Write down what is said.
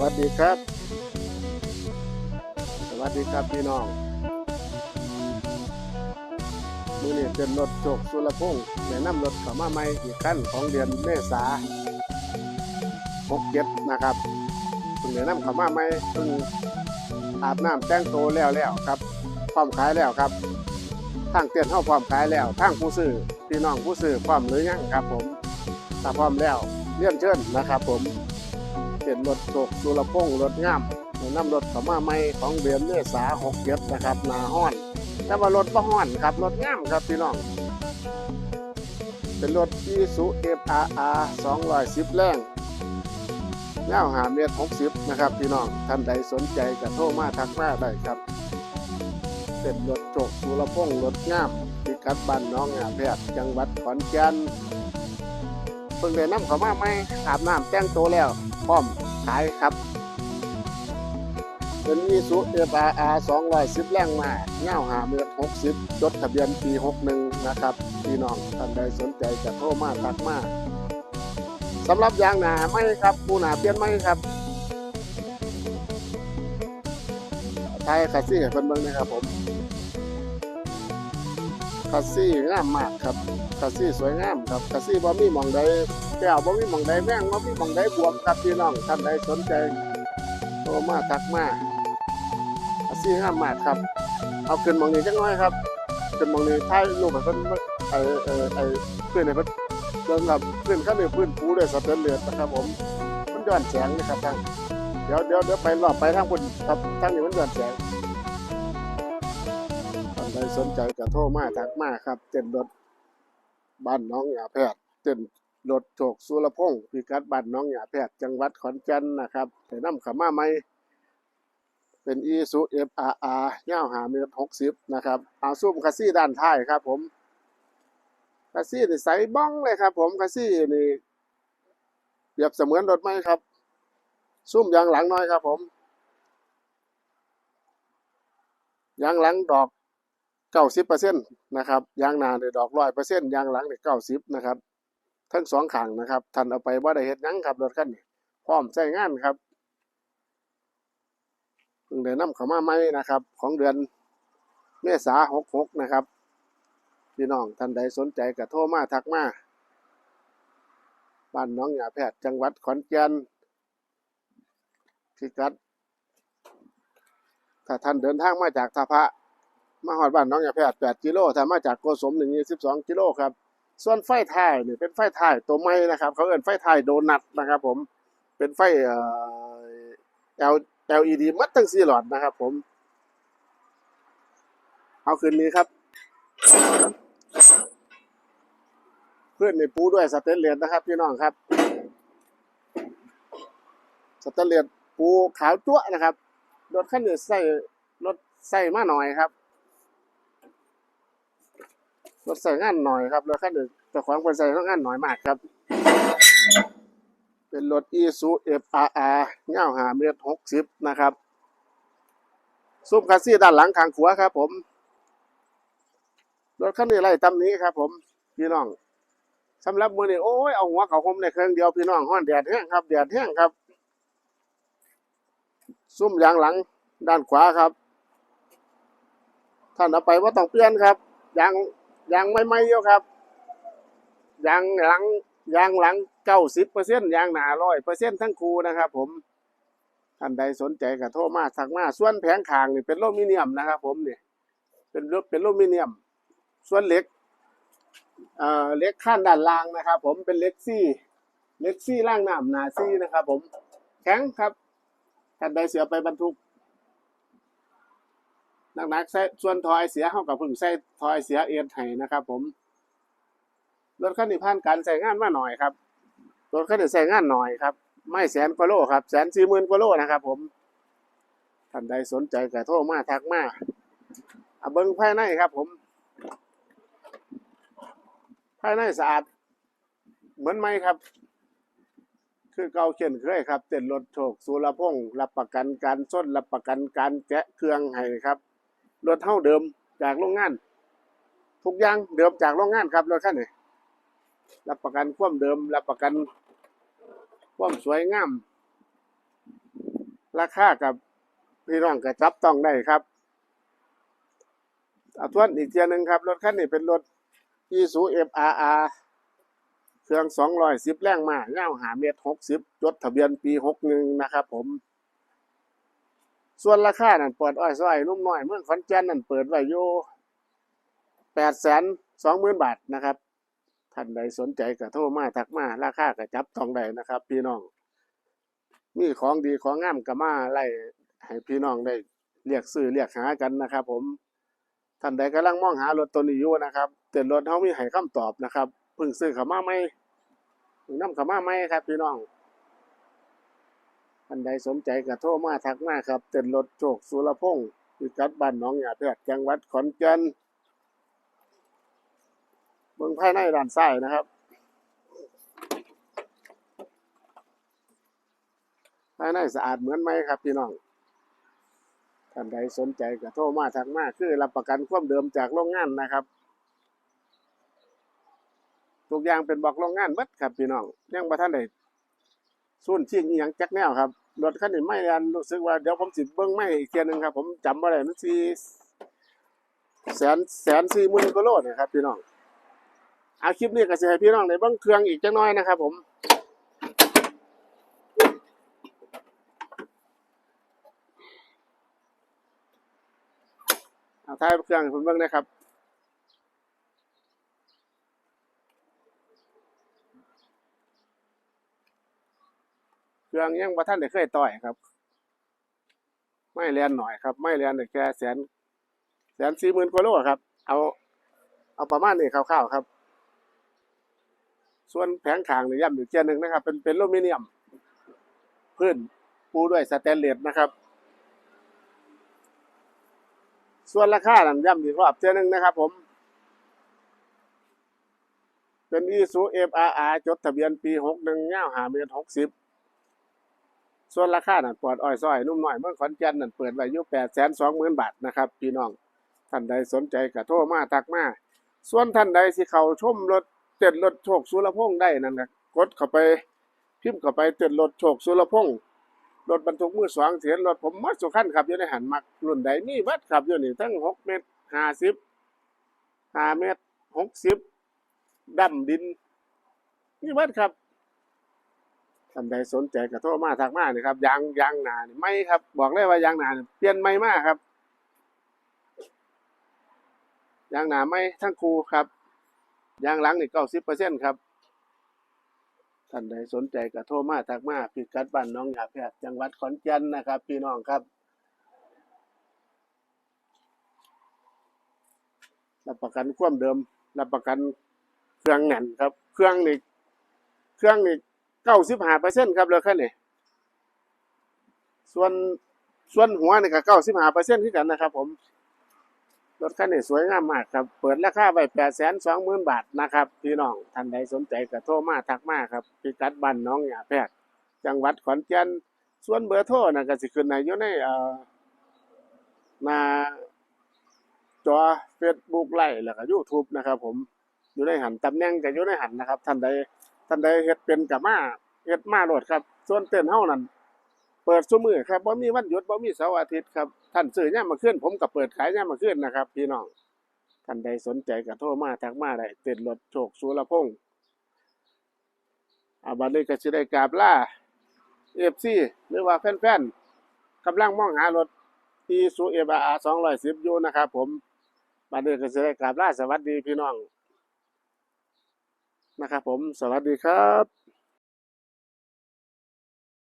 วัสดีครับ สวัสดีครับพี่น้อง มือนี้เป็นรถโจกสุรพงษ์แนะนำรถขามาใหม่อีกขั้นของเดือนเมษาหกเจ็ดนะครับเพิ่งแนะนำขามาใหม่เพิ่งอาบน้ำแต่งโตแล้วแล้วครับพร้อมขายแล้วครับทางเตือนเข้าพร้อมขายแล้วทางผู้ซื้อพี่น้องผู้ซื้อพร้อมหรือยังครับ ผมถ้าพร้อมแล้วเลื่อนเชิญนะครับ ผม เป็นรถโศกสุรพงรถงามนำรถเข้ามาใหม่ของเดือนเมษาหกเจ็ดนะครับนาห้อน แต่ว่ารถบ่ห้อนครับรถงามครับพี่น้อง เป็นรถอีซูเอฟอาร์อาร์สองร้อยสิบแรงยาวหาเมตรหกสิบนะครับพี่น้องท่านใดสนใจก็โทรมาทักมาได้ครับเป็นรถโจกสุรพงษ์รถงามพิกัดบ้านน้องอาแพทย์จังหวัดขอนแก่นเพิ่งได้นำเขามาใหม่อาบน้ำแต่งตัวแล้ว พร้อมขายครับเป็นอีซูเอฟอาร์อาร์สองร้อยสิบแรงมาเง่าหาเมือหกสิบจดทะเบียนปีหกหนึ่งนะครับพี่น้องท่านใดสนใจจะโทรมาทักมาสำหรับยางหนาไม่ครับปูหนาเปลี่ยนไม่ครับไทยคาซี่ให้เพิ่นเบิ่งนะครับผมคาซี่งามมากครับคาซี่สวยงามครับคาซี่บ่มีหมองใดแก้วบ่มีหมองใดแม่งบ่มีหมองใดบวมครับพี่น้องท่านใดสนใจโทรมาทักมาอาซีงามมากครับ เอาขึ้นมองนี้จังน้อยครับขึ้นมองนี้ถ่ายรูปให้เพิ่นไอ้ไอ้ไอ้เพื่อนให้เพิ่นเดินกับเพื่อนข้างในพื้นปูด้วยสแตนเลสนะครับผมมันย้อนแสงนี่ครับทางเดี๋ยวเดี๋ยวเดี๋ยวไปรอบไปทางบนครับทางนี้มันย้อนแสงท่านใดสนใจก็โทรมาทักมาครับ เต้นรถบ้านน้องยาแพทย์เต้น รถโจกสุรพงศ์พิกัดบ้านน้องหยาแพทย์จังหวัดขอนแก่นนะครับแต่นำขามาใหม่เป็นอีซูเอฟอาร์อาร์ยาวหาเมตรหกสิบนะครับเอาซุ่มคาซี่ด้านท้ายครับผมคาซี่นี่ใสบ้องเลยครับผมคาซี่นี่เปรียบเสมือนรถไหมครับ ซุ่มยางหลังน้อยครับผมยางหลังดอกเก้าสิบเปอร์เซ็นต์นะครับยางหน้าเนี่ยดอกร้อยเปอร์เซ็นต์ยางหลังเนี่ยเก้าสิบนะครับ ทั้งสองข้างนะครับท่านเอาไปว่าได้เฮ็ดยังครับรถคันนี้พร้อมใช้งานครับเพิ่งได้นำเข้ามาใหม่นะครับ ของเดือนเมษาหกหกนะครับพี่น้องท่านใดสนใจก็โทรมาทักมาบ้านน้องหยาแพทย์จังหวัดขอนแก่นพิกัดถ้าท่านเดินทางมาจากท่าพระมาหอดบ้านน้องหยาแพทย์แปดกิโลถ้ามาจากโกสมหนึ่งยี่สิบสองกิโลครับ ส่วนไฟท้ายนี่เป็นไฟท้ายตัวใหม่นะครับ เขาเอิ้นไฟท้ายโดนัทนะครับ ผมเป็นไฟเอ่อ L LED มัดทั้งสี่หลอดนะครับ ผม เอาคืนนี้ครับ เพื่อนในปูด้วยสเตนเลสนะครับพี่น้องครับสเตนเลสปูขาวจั๊วนะครับรถคันนี้ใส่รถใส่มาหน่อยครับ รถใส่งานหน่อยครับรถคันนี้เจ้าของเป็นใส่งานหน่อยมากครับ เป็นรถอีซูเอฟอาร์อาร์เงาหาเมตรหกสิบนะครับซุ้มคัสซี่ด้านหลังข้างขวาครับ ผมรถคันนี้ไล่ตำนี้ครับ ผมพี่น้องสำหรับมือนี้โอ้ยเอาหัวเขาคมในเครื่องเดียวพี่น้องห้อนแดดแห้งครับแดดแห้งครับ ซุ้มยางหลังด้านขวาครับ ท่านเอาไปว่าต้องเปลี่ยนครับยาง ยางไม่ไม่เยอะครับยางหลังยางหลังเก้าสิบเปอร์เซ็นต์ยางหนาร้อยเปอร์เซ็นต์ทั้งคูนะครับ ผมท่านใดสนใจก็โทรมาสักมาส่วนแผงคางนี่เป็นโลมิเนียมนะครับ ผมนี่เป็นเป็นโลมิเนียม ส่วนเหล็กเอ่อเหล็กขั้นด้านล่างนะครับ ผมเป็นเหล็กซี่เหล็กซี่ล่างหน้ำหนาซี่นะครับ ผมแข็งครับท่านใดเสียไปบรรทุก หนักๆใส่ส่วนทอยเสียเข้ากับพึ่งใส่ทอยเสียเอ็นไห้นะครับผมรถคันนี้ผ่านการใส่งานมาหน่อยครับรถคันนี้ใส่งานหน่อยครับ ไม่แสนกว่าโลครับแสนสี่หมื่นกว่าโลนะครับ ผมท่านใดสนใจก็โทรมาทักมาเอาเบิ้งภายในครับ ผมภายในสะอาด เหมือนไหมครับ คือเก่าเขียนเคยครับ เต้นรถโชคสุรพงษ์รับประกันการส้นรับประกันการแกะเครื่องให้ครับ รถเท่าเดิมจากโรงงาน ทุกอย่างเดิมจากโรงงานครับรถคันนี้รับประกันความเดิม รับประกันความสวยงาม ราคากับพี่น้องก็จับต้องได้ครับเอาทวนอีกเทียหนึ่งครับ รถคันนี้เป็นรถ i s u FRR เครื่อง 210 แรงม้ายาหาเมตร 60 จดทะเบียนปี 61 นะครับผม ส่วนราคานั่นเปิดอ้อยซ้อยนุ่มน้อยเมืองขอนแก่นนั่นเปิดไว้อยู่820,000บาทนะครับท่านใดสนใจก็โทรมาทักมาราคาก็จับต้องได้นะครับ พี่น้องมีของดีของงามก็มาไล่ให้พี่น้องได้เรียกซื้อเรียกหากันนะครับ ผมท่านใดกำลังมองหารถตัวนี้อยู่นะครับเต็นรถเฮามีให้คำตอบนะครับเพิ่งซื้อเข้ามาใหม่เพิ่งนำเข้ามาใหม่ครับ พี่น้อง ท่านใดสนใจก็โทรมาทักมาครับ เต็นรถโชคสุรพงศ์พิกัดบ้านหนองหยาแพรกจังหวัดขอนแก่นเมืองภายในด้านซ้ายนะครับ ภายในสะอาดเหมือนไหมครับพี่น้อง ท่านใดสนใจก็โทรมาทักมาคือรับประกันความเดิมจากโรงงานนะครับทุกอย่างเป็นบอกโรงงานเบิดครับพี่น้องยังบ่ทันได้สุ่นเชิงอียังจักแนวครับ รถคันนี้ไม่อันรู้สึกว่าเดี๋ยวผมสิเบิ่งไม่อีกเทียหนึงครับ ผมจำบ่าอะได้มันสิแสนแสนสี่หมื่นกว่าโลนี่ยครับพี่น้องเอาคลิปนี้ก็สิให้พี่น้องได้เบิ่งเครื่องอีกจักหน่อยนะครับ ผมเอาท้ายเครื่องให้ผมเบิ่งนะครับ เครื่องยังบ่ทันได้เคยต่อยครับ ไม่เรียนหน่อยครับ ไม่เรียนได้แค่แสนแสนสี่หมื่นกว่าโลครับ เอา เอาประมาณนี้คร่าวๆครับ ส่วนแผงขางนี่ย้ำอยู่เจียหนึ่งนะครับ เป็นเป็นอลูมิเนียม พื้นปูด้วยสแตนเลสนะครับ ส่วนราคานั่นย้ำอีกรอบเทียหนึ่งนะครับ ผม เป็นอีซูเอฟอาร์อาจดทะเบียนปีหกหนึ่งเงาหาเมตรหกสิบ ส่วนราคานั่นปอดอ้อยซ้อยนุ่มหน่อยเมื่อขอนแก่นนั่นเปิดไว้อยู่แปดแสนสองหมื่นบาทนะครับพี่น้องท่านใดสนใจก็โทรมาทักมาส่วนท่านใดสิเขาชมรถเต้นรถโชคสุรพงษ์ได้นั่นนะกดเข้าไปพิมพ์เข้าไปเต้นรถโชคสุรพงษ์รถบรรทุกมือสองเถียนรถผมมัดสุขันครับอยู่ในหันมักรุ่นใดมีวัดครับอยู่นี่ทั้งหกเมตรห้าสิบห้าเมตรหกสิบดำดินนี่วัดครับ ท่านใดสนใจก็โทรมาทักมานี่ครับยางยางหนานี่ไม่ครับ บอกเลยว่ายางหนานี่เปลี่ยนไม่มากครับยางหนาไม่ทั้งคูครับยางหลังนี่เก้าสิบเปอร์เซ็นครับท่านใดสนใจก็โทรมาทักมาพิกัดบ้านน้องหยาแพทย์จังหวัดขอนแก่นนะครับ พี่น้องครับรับประกันความเดิมรับประกันเครื่องแน่นครับ เครื่องนี่เครื่องนี่ เก้าสิบห้าเปอร์เซ็นครับเลยคันนี่ส่วนส่วนหัวนี่ก็เก้าสิบห้าเปอร์เซ็นที่กันนะครับ ผมรถคันนี้สวยงามมากครับ เปิดราคาไว้แปดแสนสองหมื่นบาทนะครับ พี่น้องท่านใดสนใจก็โทรมาทักมาครับพิกัดบ้านน้องหยาแพรกจังหวัดขอนแก่นส่วนเบอร์โทรนะก็สิขึ้นในอยู่ในเอ่อหน้าจอ Facebook ไลฟ์แล้วก็ YouTube นะครับ ผมอยู่ในหันตำแหน่งก็อยู่ในหันนะครับ ท่านใด ท่านใดเฮ็ดเป็นก็มาเฮ็ดมาโลดครับ ส่วนเต้นเฮานั่นเปิดซุมื้อครับบ่มีวันหยุดบ่มีเสาร์อาทิตย์ครับท่านซื้อยามมื้อคืนผมก็เปิดขายยามมื้อคืนนะครับ พี่น้องท่านใดสนใจก็โทรมาทักมาได้เต้นรถโชคสุรพงษ์อาบัดนี้ก็สิได้กราบลา FC หรือว่าแฟนๆกำลังมองหารถ Isuzu FR 210อยู่นะครับ ผมบัดนี้ก็สิได้กราบลาสวัสดีพี่น้อง นะครับผม สวัสดีครับ